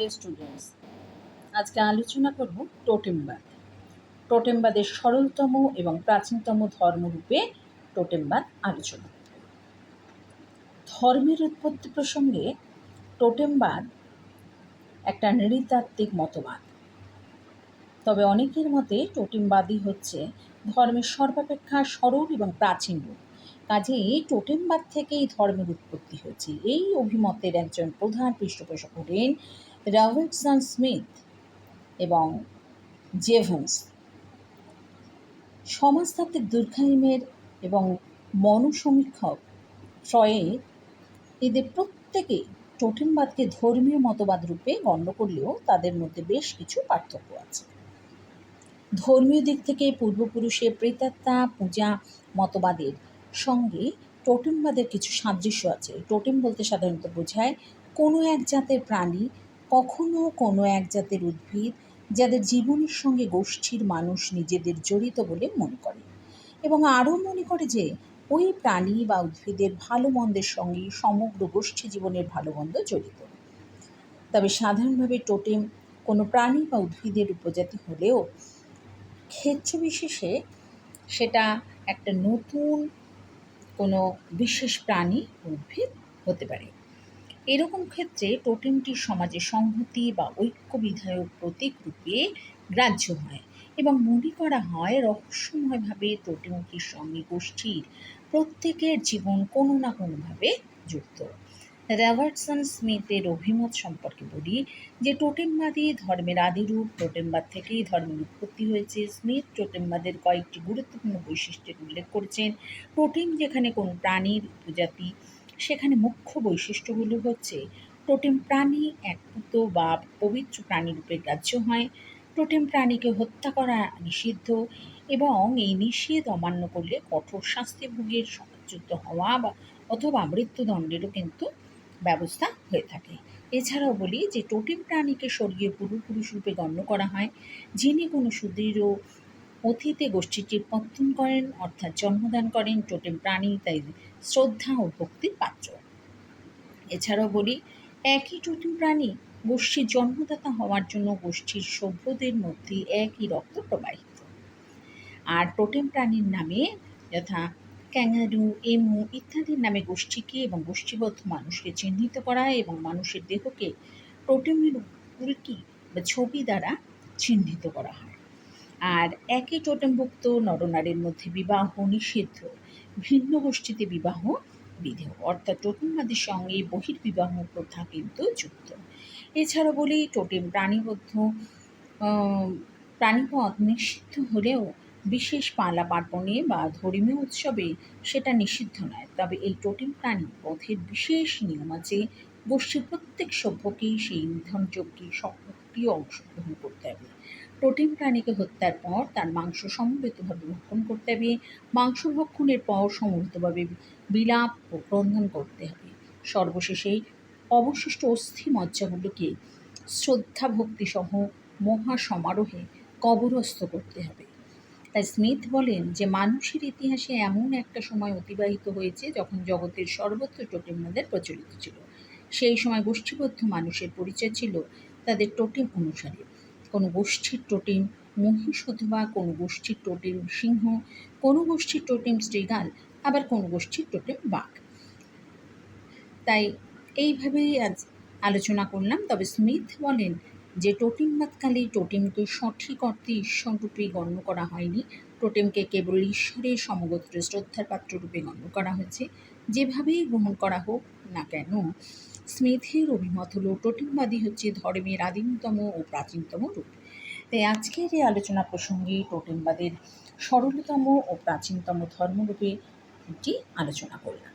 Dear students আজকে আলোচনা করব টোটেমবাদ। টোটেমবাদের সরলতম এবং প্রাচীনতম ধর্মরূপে টোটেমবাদ আলোচনা। ধর্মের উৎপত্তি প্রসঙ্গে টোটেমবাদ একটা নৃতাত্ত্বিক মতবাদ। তবে অনেকের মতে টোটেমবাদই হচ্ছে ধর্মের সর্বাপেক্ষা সরল এবং প্রাচীন রূপ। কাজেই টোটেমবাদ থেকেই ধর্মের উৎপত্তি হয়েছে। এই অভিমতের একজন প্রধান পৃষ্ঠপোষক হলেন রবার্টসন স্মিথ এবং জেভেন্স। সমাজতাত্ত্বিক দুর্খাইমের এবং মনসমীক্ষক ফ্রয়েড এদের প্রত্যেকেই টোটেমবাদকে ধর্মীয় মতবাদ রূপে গণ্য করলেও তাদের মধ্যে বেশ কিছু পার্থক্য আছে। ধর্মীয় দিক থেকে পূর্বপুরুষের প্রেতাত্মা, পূজা মতবাদের সঙ্গে টোটেমবাদের কিছু সাদৃশ্য আছে। টোটেম বলতে সাধারণত বোঝায় কোনো এক জাতের প্রাণী কখনো কোনো এক জাতের উদ্ভিদ যাদের জীবনের সঙ্গে গোষ্ঠীর মানুষ নিজেদের জড়িত বলে মনে করে এবং আরও মনে করে যে ওই প্রাণী বা উদ্ভিদের ভালো মন্দের সঙ্গে সমগ্র গোষ্ঠী জীবনের ভালো মন্দ জড়িত। তবে সাধারণভাবে টোটেম কোনো প্রাণী বা উদ্ভিদের উপজাতি হলেও ক্ষেত্র বিশেষে সেটা একটা নতুন কোনো বিশেষ প্রাণী উদ্ভিদ হতে পারে। এরকম ক্ষেত্রে টোটেমটি সমাজে সংহতি বা ঐক্য বিধায়ক প্রতীক রূপে গ্রাহ্য হয় এবং মনে করা হয় রহস্যময়ভাবে টোটেমটির সঙ্গে গোষ্ঠীর প্রত্যেকের জীবন কোনো না কোনোভাবে যুক্ত। রবার্টসন স্মিথের অভিমত সম্পর্কে বলি যে টোটেমবাদী ধর্মের আদিরূপ, টোটেমবাদ থেকেই ধর্মের উৎপত্তি হয়েছে। স্মিথ টোটেমবাদের কয়েকটি গুরুত্বপূর্ণ বৈশিষ্ট্যের উল্লেখ করেছেন। টোটেম যেখানে কোনো প্রাণীর উপজাতি সেখানে মুখ্য বৈশিষ্ট্যগুলো হচ্ছে টোটেম প্রাণী একভূত বা পবিত্র প্রাণীরূপে গ্রাহ্য হয় টোটেম প্রাণীকে হত্যা করা নিষিদ্ধ এবং এই নিষেধ অমান্য করলে কঠোর শাস্তি ভোগের সংযুক্ত হওয়া বা অথবা মৃত্যুদণ্ডেরও কিন্তু ব্যবস্থা হয়ে থাকে। এছাড়াও বলি যে টোটেম প্রাণীকে স্বর্গীয় পূর্বপুরুষ রূপে গণ্য করা হয়, যিনি কোনো সুদৃঢ় অতীতে গোষ্ঠীটির পত্তন করেন, অর্থাৎ জন্মদান করেন টোটেম প্রাণী, তাই শ্রদ্ধা ও ভক্তির পাত্র। এছাড়াও বলি, একই টোটেম প্রাণী গোষ্ঠীর জন্মদাতা হওয়ার জন্য গোষ্ঠীর সভ্যদের মধ্যে একই রক্ত প্রবাহিত। আর টোটেম প্রাণীর নামে যথা ক্যাঙ্গারু, এমু ইত্যাদির নামে গোষ্ঠীকে এবং গোষ্ঠীবদ্ধ মানুষকে চিহ্নিত করা এবং মানুষের দেহকে টোটেমের উল্কি বা ছবি দ্বারা চিহ্নিত করা হয়। আর একই টোটেমভুক্ত নরনারীর মধ্যে বিবাহ নিষিদ্ধ। ভিন্ন গোষ্ঠীতে বিবাহ বিধেয়। অর্থাৎ টোটেমবাদের সঙ্গে বহির্বিবাহ প্রথা কিন্তু যুক্ত। এছাড়া বলি, টোটেম প্রাণীবদ্ধ প্রাণীপদ নিষিদ্ধ হলেও বিশেষ পালা পার্বণে বা ধর্মীয় উৎসবে সেটা নিষিদ্ধ নয়। তবে এই টোটেম প্রাণী পথের বিশেষ নিয়ম আছে, গোষ্ঠীর প্রত্যেক সভ্যকেই সেই নিধনযজ্ঞে সক্রিয় অংশগ্রহণ করতে হবে। টোটেম প্রাণীকে হত্যার পর তার মাংস সমবেতভাবে ভক্ষণ করতে হবে। মাংস ভক্ষণের পর সমবেতভাবে বিলাপ ও ক্রন্দন করতে হবে। সর্বশেষে অবশিষ্ট অস্থি মজ্জাগুলোকে শ্রদ্ধা ভক্তিসহ মহা সমারোহে কবরস্থ করতে হবে। তাই স্মিথ বলেন যে, মানুষের ইতিহাসে এমন একটা সময় অতিবাহিত হয়েছে যখন জগতের সর্বত্র টোটেমদের প্রচলিত ছিল। সেই সময় গোষ্ঠীবদ্ধ মানুষের পরিচয় ছিল তাদের টোটেম অনুসারে। কোনো গোষ্ঠীর টোটেম মহিষ অথবা কোনো গোষ্ঠীর টোটেম সিংহ, কোনো গোষ্ঠীর টোটেম শ্রীগাল আবার কোনো গোষ্ঠীর টোটেম বাঘ। তাই এইভাবেই আজ আলোচনা করলাম। তবে স্মিথ বলেন যে টোটেমবাদকালে টোটিমকে সঠিক অর্থে ঈশ্বররূপে গণ্য করা হয়নি। টোটেমকে কেবল ঈশ্বরের সমগোত্র শ্রদ্ধার পাত্ররূপে গণ্য করা হয়েছে। যেভাবেই গ্রহণ করা হোক না কেন স্মিথের অভিমত হল টোটেমবাদী হচ্ছে ধর্মের আদিমতম ও প্রাচীনতম রূপ। তাই আজকের এই আলোচনা প্রসঙ্গে টোটেমবাদের সরলতম ও প্রাচীনতম ধর্মরূপে একটি আলোচনা করলাম।